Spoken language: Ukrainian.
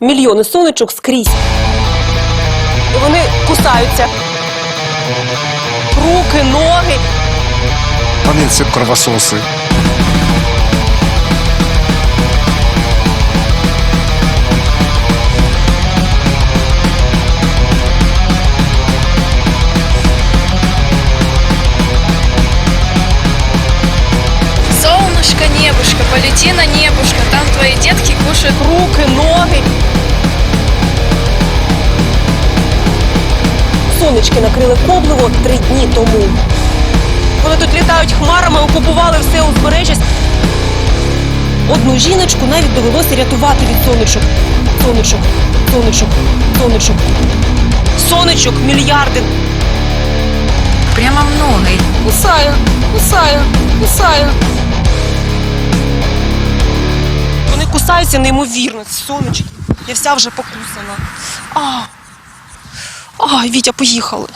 Мільйони сонечок скрізь. І вони кусаються. Руки, ноги. Вони це кровососи. Солнышко, небушка, полети на небушка, там твои детки кушают руки, ноги. Сонечки накрили Коблево три дні тому. Вони тут літають хмарами, окупували все узбережжя. Одну жіночку навіть довелося рятувати від сонечок. Сонечок, сонечок, сонечок. Сонечок мільярди. прямо много. Кусаю, кусаю, кусаю. Вони кусаються неймовірно, сонечки. Я вся вже покусана. А, а Вітя, поїхали.